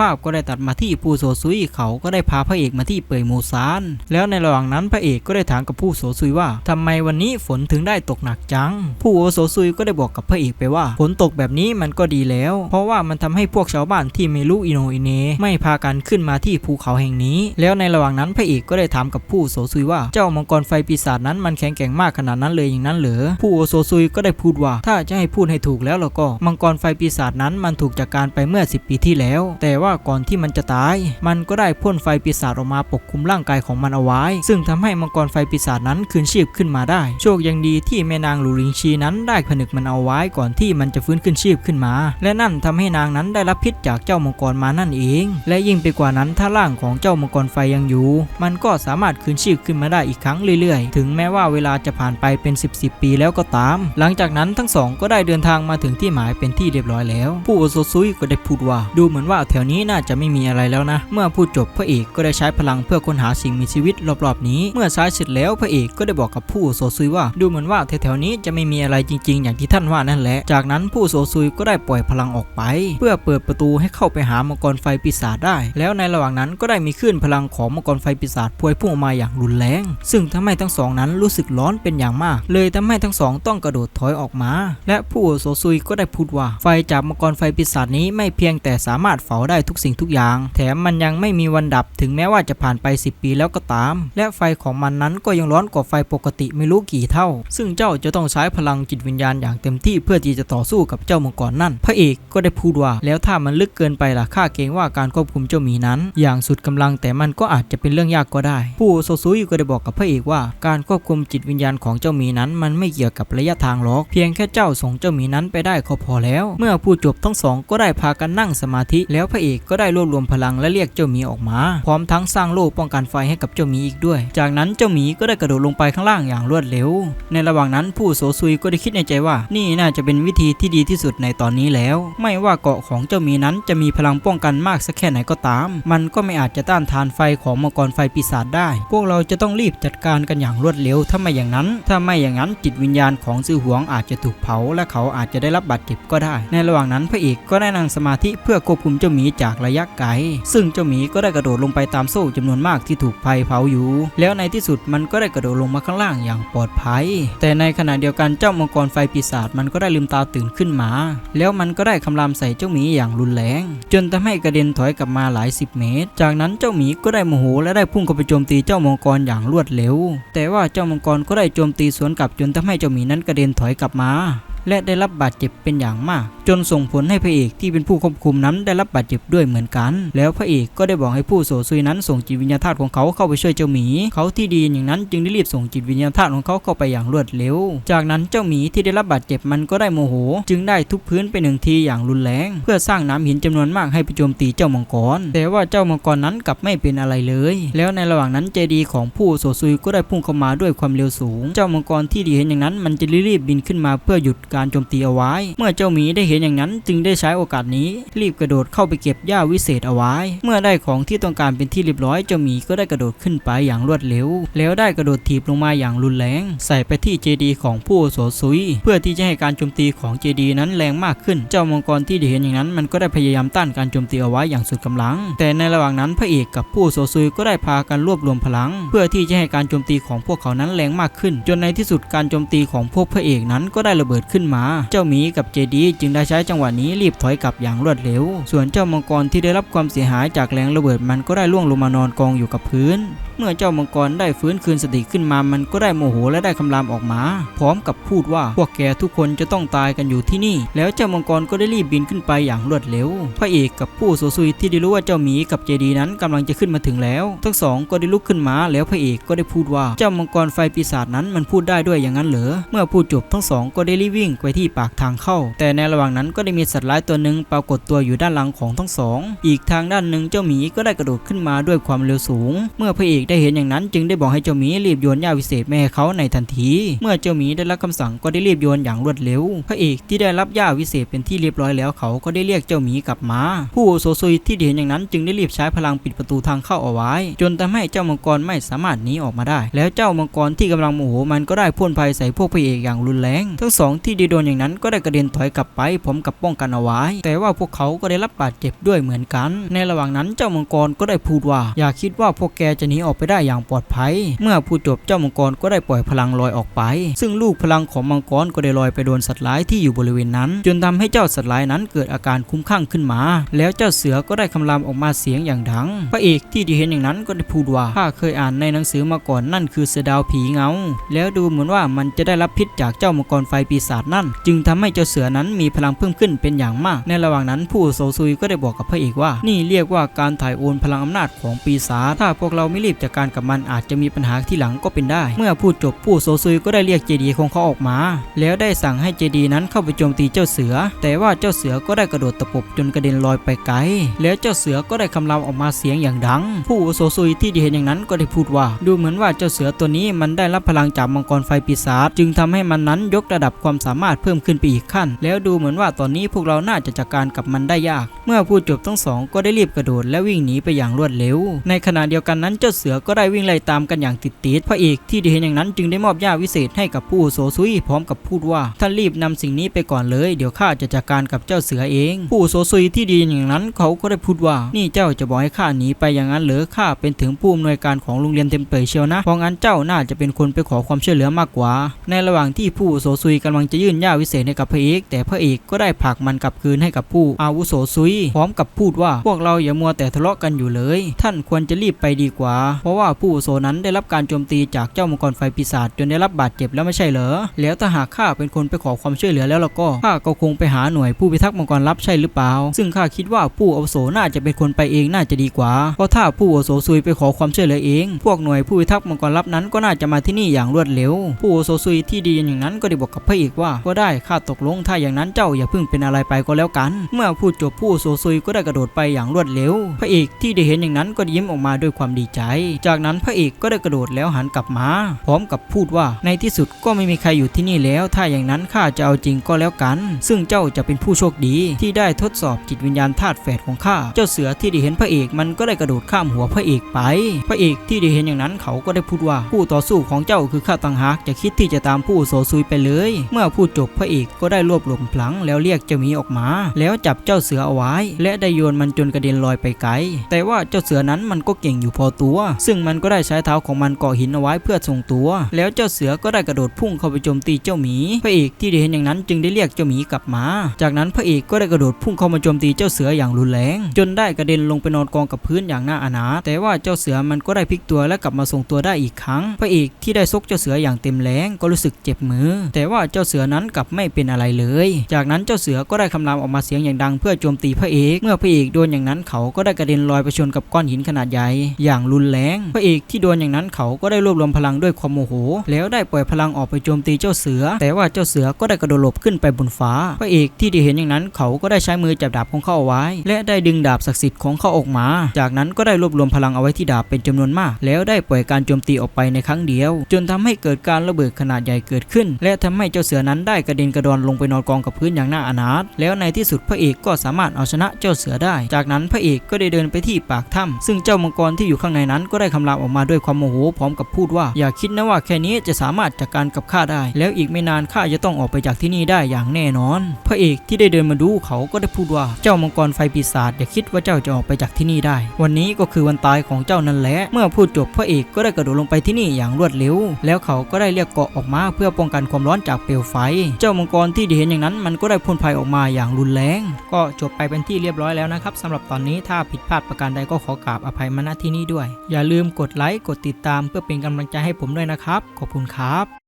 ภาพก็ได้ตัดมาที่ผู้โสซุยเขาก็ได้พาพระเอกมาที่เปยโมซาน แล้วในระหว่างนั้นพระเอกก็ได้ถามกับผู้โสซุยว่าทำไมวันนี้ฝนถึงได้ตกหนักจัง ผู้โสซุยก็ได้บอกกับพระเอกไปว่า ฝนตกแบบนี้มันก็ดีแล้ว เพราะว่ามันทำให้พวกชาวบ้านที่ไม่รู้อิโนอิเนไม่พากันขึ้นมาที่ภูเขาแห่งนี้ แล้วในระหว่างนั้นพระเอกก็ได้ถามกับผู้โสซุยว่าเจ้ามังกรไฟปีศาจนั้นมันแข็งแกร่งมากขนาดนั้นเลยอย่างนั้นเหรอผู้โสซุยก็ได้พูดว่า ถ้าจะให้พูดให้ถูกแล้วแล้วก็มังกรไฟปีศาจนั้นมันถูกจัดการไปเมื่อ 10 ปีที่แล้ว แต่ว่าก่อนที่มันจะตาย มันก็ได้พ่นไฟปีศาจออกมาปกคลุมร่างกายของมันเอาไว้ ซึ่งทำให้มังกรไฟปีศาจนั้นคืนชีพขึ้นมาได้ โชคยังดีที่แม่นางหลูริงชีนั้นได้ผนึกมันเอาไว้ก่อนที่มันจะฟื้นขึ้นชีพขึ้นมา และนั่นทำให้นางนั้นได้รับพิษจากเจ้ามังกรมานั่นเอง และยิ่งไปกว่านั้นถ้าร่างของเจ้ามังกรไฟยังอยู่ มันก็สามารถคืนชีพขึ้นมาได้อีกครั้งเรื่อยๆ ถึงแม้ว่าเวลาจะผ่านไปเป็น 10บสปีแล้วก็ตาม หลังจากนั้นทั้งสองก็ได้เดินทางมาถึงที่หมายเป็นที่เรียบร้อยแล้ว ผู้โอโซซุยก็ได้พูดว่า ดูเหมือนว่าแถวนี้น่าจะไม่มีอะไรแล้วนะ เมื่อพูดจบพระเอกก็ได้ใช้พลังเพื่อค้นหาสิ่งมีชีวิตรอบๆนี้ เมื่อใช้เสร็จแล้วพระเอกก็ได้บอกกับผู้โอโซซุยว่า ดูเหมือนว่าแถวๆนี้จะไม่มีอะไรจริง ๆ อย่างที่ท่านว่านั่นแหละ จากนั้นผู้โอโซซุยก็ได้ปล่อยพลังออกไป เพื่อเปิดประตูให้เข้าไปหามังกรไฟปีศาจได้ แล้วในระหว่างนั้นก็ได้มีคลื่นพลังของมังกรไฟปีศาจพวยพุ่งออกมาอย่างรุนแรง ซึ่งทำให้ทั้งสองนั้นรู้สึกร้อนเป็นอย่างมาก เลยทำให้ทั้งสองต้องกระโดดถอยออกมา และผู้โอโซซุยก็ได้พูดว่า ไฟจากมังกรไฟปีศาจนี้ไม่เพียงแต่สามารถเผาได้ทุกสิ่งทุกอย่าง แถมมันยังไม่มีวันดับถึงแม้ว่าจะผ่านไป 10 ปีแล้วก็ตาม และไฟของมันนั้นก็ยังร้อนกว่าไฟปกติไม่รู้กี่เท่า ซึ่งเจ้าจะต้องใช้พลังจิตวิญญาณอย่างเต็มที่เพื่อที่จะต่อสู้กับเจ้ามังกรนั่น พระเอกก็ได้พูดว่า แล้วถ้ามันลึกเกินไปล่ะข้าเกรงว่าการควบคุมเจ้าหมีนั้น อย่างสุดกำลังแต่มันก็อาจจะเป็นเรื่องยากก็ได้ ผู้โซซุยก็ได้บอกกับพระเอกว่า การควบคุมจิตวิญญาณของเจ้าหมีนั้น มันไม่เกี่ยวกับระยะทางหรอกเพียงแค่เจ้าส่งเจ้าหมีนั้นไปได้ก็พอแล้ว เมื่อพูดจบทั้งสองก็ได้พากันนั่งสมาธิแล้วพระเอกก็ได้รวบรวมพลังและเรียกเจ้าหมีออกมา พร้อมทั้งสร้างโล่ป้องกันไฟให้กับเจ้าหมีอีกด้วย จากนั้นเจ้าหมีก็ได้กระโดดลงไปข้างล่างอย่างรวดเร็ว ในระหว่างนั้นผู้โสซุยก็ได้คิดในใจว่า นี่น่าจะเป็นวิธีที่ดีที่สุดในตอนนี้แล้ว ไม่ว่าเกาะของเจ้าหมีนั้นจะมีพลังป้องกันมากสักแค่ไหนก็ตาม มันก็ไม่อาจจะต้านทานไฟของมังกรไฟปีศาจได้ พวกเราจะต้องรีบจัดการกันอย่างรวดเร็ว ถ้าไม่อย่างนั้น ถ้าไม่อย่างนั้นจิตวิญญาณของซื่อหวงอาจจะถูกเผา และเขาอาจจะได้รับบาดเจ็บก็ได้ ในระหว่างนั้นพระเอกก็ได้นั่งสมาธิเพื่อควบคุมเจ้าหมีจากระยะไกล ซึ่งเจ้าหมีก็ได้กระโดดลงไปตามโซ่จำนวนมากที่ถูกไฟเผาอยู่ แล้วในที่สุดมันก็ได้กระโดดลงมาข้างล่างอย่างปลอดภัย แต่ในขณะเดียวกันเจ้ามังกรไฟปีศาจมันก็ได้ลืมตาตื่นขึ้นมา แล้วมันก็ได้คำรามใส่เจ้าหมีอย่างรุนแรง จนทำให้กระเด็นถอยกลับมาหลายสิบเมตร จากนั้นเจ้าหมีก็ได้โมโหและได้พุ่งเข้าไปโจมตีเจ้ามังกรอย่างรวดเร็ว แต่ว่าเจ้ามังกรก็ได้โจมตีสวนกลับจนทำให้เจ้าหมีนั้นกระเด็นถอยกลับมา และได้รับบาดเจ็บเป็นอย่างมาก จนส่งผลให้พระเอกที่เป็นผู้ควบคุมนั้นได้รับบาดเจ็บด้วยเหมือนกัน แล้วพระเอกก็ได้บอกให้ผู้โสซุยนั้นส่งจิตวิญญาณธาตุของเขาเข้าไปช่วยเจ้าหมี เขาที่ดีอย่างนั้นจึงได้รีบส่งจิตวิญญาณธาตุของเขาเข้าไปอย่างรวดเร็ว จากนั้นเจ้าหมีที่ได้รับบาดเจ็บมันก็ได้โมโห จึงได้ทุบพื้นไปหนึ่งทีอย่างรุนแรง เพื่อสร้างน้ำหินจำนวนมากให้ไปโจมตีเจ้ามังกร แต่ว่าเจ้ามังกรนั้นกลับไม่เป็นอะไรเลย แล้วในระหว่างนั้นเจดีย์ของผู้โสซุยก็ได้พุ่งเข้ามาด้วยความเร็วสูง เจ้ามังกรที่ดีเห็นอย่างนั้นมันจะรีบบินขึ้นมาเพื่อหยุดการโจมตีเอาไว้ เมื่อเจ้าหมีได้เห็นอย่างนั้นจึงได้ใช้โอกาสนี้ รีบกระโดดเข้าไปเก็บหญ้าวิเศษเอาไว้ เมื่อได้ของที่ต้องการเป็นที่เรียบร้อยเจ้าหมีก็ได้กระโดดขึ้นไปอย่างรวดเร็ว แล้วได้กระโดดถีบลงมาอย่างรุนแรง ใส่ไปที่เจดีของผู้โสซุย เพื่อที่จะให้การโจมตีของเจดีนั้นแรงมากขึ้น เจ้ามังกรที่ได้เห็นอย่างนั้น มันก็ได้พยายามต้านการโจมตีเอาไว้อย่างสุดกำลัง แต่ในระหว่างนั้นพระเอกกับผู้โสซุยก็ได้พากันรวบรวมพลัง เพื่อที่จะให้การโจมตีของพวกเขานั้นแรงมากขึ้น จนในที่สุดการโจมตีของพวกพระเอกนั้นก็ได้ระเบิดขึ้นมา เจ้าหมีกับเจดีย์จึงได้ใช้จังหวะนี้รีบถอยกลับอย่างรวดเร็ว ส่วนเจ้ามังกรที่ได้รับความเสียหายจากแรงระเบิดมันก็ได้ล่วงลงมานอนกองอยู่กับพื้น มื่อเจ้ามังกรได้ฟื้นคืนสติขึ้นมามันก็ได้โมโหและได้คำรามออกมา พร้อมกับพูดว่าพวกแกทุกคนจะต้องตายกันอยู่ที่นี่ แล้วเจ้ามังกรก็ได้รีบบินขึ้นไปอย่างรวดเร็ว พระเอกกับผู้โสซุยที่ได้รู้ว่าเจ้าหมีกับเจดีนั้นกำลังจะขึ้นมาถึงแล้ว ทั้งสองก็ได้ลุกขึ้นมาแล้วพระเอกก็ได้พูดว่าเจ้ามังกรไฟปีศาจนั้นมันพูดได้ด้วยอย่างนั้นเหรอเมื่อพูดจบทั้งสองก็ได้รีบวิ่งไปที่ปากทางเข้า แต่ในระหว่างนั้นก็ได้มีสัตว์ร้ายตัวหนึ่งปรากฏตัวอยู่ด้านหลังของทั้งสอง อีกทางด้านหนึ่งเจ้าหมีก็ได้กระโดดขึ้นมาด้วยความเร็วสูง เมื่อพระเอกได้เห็นอย่างนั้นจึงได้บอกให้เจ้าหมีรีบโยนหญ้าวิเศษแม่ให้เขาในทันที เมื่อเจ้าหมีได้รับคำสั่งก็ได้รีบโยนอย่างรวดเร็ว พระเอกที่ได้รับหญ้าวิเศษเป็นที่เรียบร้อยแล้วเขาก็ได้เรียกเจ้าหมีกลับมา ผู้โสซุยที่เห็นอย่างนั้นจึงได้รีบใช้พลังปิดประตูทางเข้าเอาไว้ จนทำให้เจ้ามังกรไม่สามารถหนีออกมาได้ แล้วเจ้ามังกรที่กำลังโมโหมันก็ได้พ่นไฟใส่พวกพระเอกอย่างรุนแรง ทั้งสองที่ได้โดนอย่างนั้นก็ได้กระเด็นถอยกลับไปพร้อมกับป้องกันเอาไว้ แต่ว่าพวกเขาก็ได้รับบาดเจ็บด้วยเหมือนกัน ในระหว่างนั้นเจ้ามังกรก็ได้พูดว่า อย่าคิดว่าพวกแกจะหนีออกไปได้อย่างปลอดภัย เมื่อพูดจบเจ้ามังกรก็ได้ปล่อยพลังลอยออกไป ซึ่งลูกพลังของมังกรก็ได้ลอยไปโดนสัตว์ร้ายที่อยู่บริเวณนั้น จนทำให้เจ้าสัตว์ร้ายนั้นเกิดอาการคุ้มข้างขึ้นมา แล้วเจ้าเสือก็ได้คำรามออกมาเสียงอย่างดัง พระเอกที่ได้เห็นอย่างนั้นก็ได้พูดว่าข้าเคยอ่านในหนังสือมาก่อนนั่นคือเสือดาวผีเงา แล้วดูเหมือนว่ามันจะได้รับพิษจากเจ้ามังกรไฟปีศาจนั่น จึงทำให้เจ้าเสือนั้นมีพลังเพิ่มขึ้นเป็นอย่างมาก ในระหว่างนั้นผู้โซซุยก็ได้บอกกับพระเอกว่า นี่เรียกว่าการถ่ายโอนพลังอำนาจของปีศาจถ้าพวกเราไม่รีบจัดการกับมันอาจจะมีปัญหาที่หลังก็เป็นได้ เมื่อพูดจบผู้โซซุยก็ได้เรียกเจดีย์ของเขาออกมา แล้วได้สั่งให้เจดีย์นั้นเข้าไปโจมตีเจ้าเสือ แต่ว่าเจ้าเสือก็ได้กระโดดตะปบจนกระเด็นลอยไปไกล แล้วเจ้าเสือก็ได้คำรามออกมาเสียงอย่างดัง ผู้โซซุยที่ได้เห็นอย่างนั้นก็ได้พูดว่า ดูเหมือนว่าเจ้าเสือตัวนี้มันได้รับพลังจากมังกรไฟปีศาจจึงทำให้มันนั้นยกระดับความสามารถเพิ่มขึ้นไปอีกขั้น แล้วดูเหมือนว่าตอนนี้พวกเราน่าจะจัดการกับมันได้ยาก เมื่อพูดจบทั้งสองก็ได้รีบกระโดดและวิ่งหนีไปอย่างรวดเร็ว ในขณะเดียวกันนั้นเจ้าเสือก็ได้วิ่งไล่ตามกันอย่างติดติดพระเอกที่ได้เห็นอย่างนั้นจึงได้มอบยาวิเศษให้กับผู้โซซุยพร้อมกับพูดว่าท่านรีบนำสิ่งนี้ไปก่อนเลย เดี๋ยวข้าจะจัดการกับเจ้าเสือเอง ผู้โซซุยที่ดีอย่างนั้นเขาก็ได้พูดว่า นี่เจ้าจะบอกให้ข้าหนีไปอย่างนั้นเหรือข้าเป็นถึงผู้อำนวยการของโรงเรียนเต็มเปยเชียวนะเพราะงั้นเจ้าน่าจะเป็นคนไปขอความช่วยเหลือมากกว่า ในระหว่างที่ผู้โซซุยกำลังจะยื่นยาวิเศษให้กับพระเอก แต่พระเอกก็ได้ผลักมันกลับคืนให้กับผู้อาวุโสซุยพร้อมกับพูดว่าพวกเราอย่ามัวแต่ทะเลาะกันอยู่เลย ท่านควรจะรีบไปดีกว่าเพราะว่าผู้อุโสนั้นได้รับการโจมตีจากเจ้ามังกรไฟปีศาจจนได้รับบาดเจ็บแล้วไม่ใช่เหรอ แล้วถ้าหากข้าเป็นคนไปขอความช่วยเหลือแล้วล่ะก็ข้าก็คงไปหาหน่วยผู้พิทักษ์มังกรลับใช่หรือเปล่า ซึ่งข้าคิดว่าผู้อุโสน่าจะเป็นคนไปเองน่าจะดีกว่า เพราะถ้าผู้อุโสซุยไปขอความช่วยเหลือเอง พวกหน่วยผู้พิทักษ์มังกรลับนั้นก็น่าจะมาที่นี่อย่างรวดเร็ว ผู้อุโสซุยที่ดีอย่างนั้นก็ได้บอกกับพระเอกว่า ก็ได้ข้าตกลงถ้าอย่างนั้นเจ้าอย่าเพิ่งเป็นอะไรไปก็แล้วกัน เมื่อพูดจบผู้อุโสซุยก็ได้กระโดดไปอย่างรวดเร็ว พระเอกที่ได้เห็นอย่างนั้นก็ยิ้มออกมาด้วยความดีใจจากนั้นพระเอกก็ได้กระโดดแล้วหันกลับมา พร้อมกับพูดว่าในที่สุดก็ไม่มีใครอยู่ที่นี่แล้ว ถ้าอย่างนั้นข้าจะเอาจริงก็แล้วกัน ซึ่งเจ้าจะเป็นผู้โชคดีที่ได้ทดสอบจิตวิญญาณธาตุแฝดของข้า เจ้าเสือที่ได้เห็นพระเอกมันก็ได้กระโดดข้ามหัวพระเอกไป พระเอกที่ได้เห็นอย่างนั้นเขาก็ได้พูดว่า ผู้ต่อสู้ของเจ้าคือข้าต่างหากจะคิดที่จะตามผู้โสซุยไปเลย เมื่อพูดจบพระเอกก็ได้รวบรวมพลังแล้วเรียกเจ้าหมีออกมา แล้วจับเจ้าเสือเอาไว้ และได้โยนมันจนกระเด็นลอยไปไกล แต่ว่าเจ้าเสือนั้นมันก็เก่งอยู่พอตัวซึ่งมันก็ได้ใช้เท้าของมันเกาะหินเอาไว้เพื่อทรงตัว แล้วเจ้าเสือก็ได้กระโดดพุ่งเข้าไปโจมตีเจ้าหมีพระเอกที่ได้เห็นอย่างนั้นจึงได้เรียกเจ้าหมีกลับมา จากนั้นพระเอกก็ได้กระโดดพุ่งเข้ามาโจมตีเจ้าเสืออย่างรุนแรง จนได้กระเด็นลงไปนอนกองกับพื้นอย่างน่าอนาถแต่ว่าเจ้าเสือมันก็ได้พลิกตัวและกลับมาทรงตัวได้อีกครั้ง พระเอกที่ได้ซกเจ้าเสืออย่างเต็มแรงก็รู้สึกเจ็บมือ แต่ว่าเจ้าเสือนั้นกลับไม่เป็นอะไรเลย จากนั้นเจ้าเสือก็ได้คำรามออกมาเสียงอย่างดังเพื่อโจมตีพระเอก เมื่อพระเอกโดนอย่างนั้นเขาก็ได้กระเด็นลอยไปชนกับก้อนหินขนาดใหญ่อย่างรุนแรงพระเอกที่โดนอย่างนั้นเขาก็ได้รวบรวมพลังด้วยความโมโห แล้วได้ปล่อยพลังออกไปโจมตีเจ้าเสือ แต่ว่าเจ้าเสือก็ได้กระโดดหลบขึ้นไปบนฟ้า พระเอกที่ได้เห็นอย่างนั้นเขาก็ได้ใช้มือจับดาบของเขาเอาไว้ และได้ดึงดาบศักดิ์สิทธิ์ของเขาออกมา จากนั้นก็ได้รวบรวมพลังเอาไว้ที่ดาบเป็นจำนวนมาก แล้วได้ปล่อยการโจมตีออกไปในครั้งเดียว จนทำให้เกิดการระเบิดขนาดใหญ่เกิดขึ้น และทำให้เจ้าเสือนั้นได้กระเด็นกระดอนลงไปนอนกองกับพื้นอย่างน่าอนาถแล้วในที่สุดพระเอกก็สามารถเอาชนะเจ้าเสือได้ จากนั้นพระเอกก็ได้เดินไปที่ปากถ้ำซึ่งเจ้ามังกรที่อยู่ข้างในนั้นก็ได้คำรามออกมาด้วยความโมโหพร้อมกับพูดว่า อย่าคิดนะว่าแค่นี้จะสามารถจัดการกับข้าได้ แล้วอีกไม่นานข้าจะต้องออกไปจากที่นี่ได้อย่างแน่นอน พระเอกที่ได้เดินมาดูเขาก็ได้พูดว่าเจ้ามังกรไฟปีศาจอย่าคิดว่าเจ้าจะออกไปจากที่นี่ได้ วันนี้ก็คือวันตายของเจ้านั่นแหละเมื่อพูดจบพระเอกก็ได้กระโดดลงไปที่นี่อย่างรวดเร็ว แล้วเขาก็ได้เรียกเกาะออกมาเพื่อป้องกันความร้อนจากเปลวไฟ เจ้ามังกรที่เห็นอย่างนั้น มันก็ได้พ่นไฟออกมาอย่างรุนแรง ก็จบไปเป็นที่เรียบร้อยแล้วนะครับสำหรับตอนนี้ถ้าผิดพลาดประการใดก็ขอกราบอภัยมาณที่นี้ด้วยอย่าลืมกดไลค์กดติดตามเพื่อเป็นกำลังใจให้ผมด้วยนะครับ ขอบคุณครับ